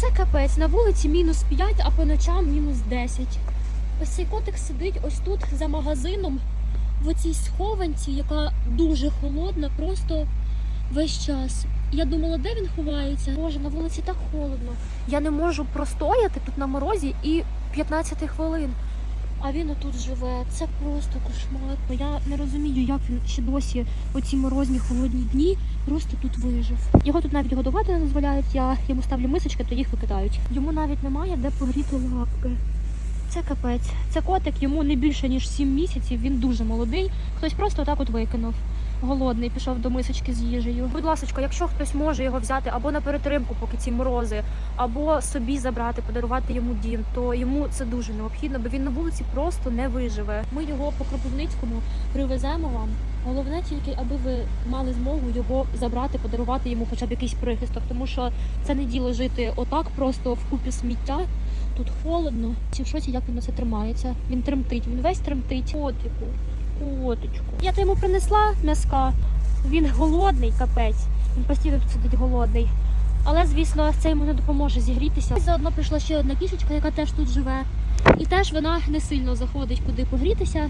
Це капець. На вулиці мінус 5, а по ночам мінус 10. Ось цей котик сидить ось тут за магазином, в оцій схованці, яка дуже холодна, просто весь час. Я думала, де він ховається. Боже, на вулиці так холодно. Я не можу простояти тут на морозі і 15 хвилин. А він отут живе. Це просто кошмар. Я не розумію, як він ще досі у ці морозні холодні дні просто тут вижив. Його тут навіть годувати не дозволяють. Я йому ставлю мисочки, то їх викидають. Йому навіть немає де погріти лапки. Це капець. Це котик, йому не більше ніж 7 місяців. Він дуже молодий. Хтось просто отак от викинув. Голодний, пішов до мисочки з їжею. Будь ласка, якщо хтось може його взяти або на перетримку, поки ці морози, або собі забрати, подарувати йому дім, то йому це дуже необхідно, бо він на вулиці просто не виживе. Ми його по Кропивницькому привеземо вам. Головне тільки, аби ви мали змогу його забрати, подарувати йому хоча б якийсь прихисток, тому що це не діло жити отак, просто в купі сміття. Тут холодно. Чи в шоці, як він на це тримається? Він тремтить, він весь тремтить. Котику, котичку. Я то йому принесла м'яска. Він голодний, капець. Він постійно тут сидить голодний. Але, звісно, це йому не допоможе зігрітися. Заодно прийшла ще одна кішечка, яка теж тут живе. І теж вона не сильно заходить куди погрітися.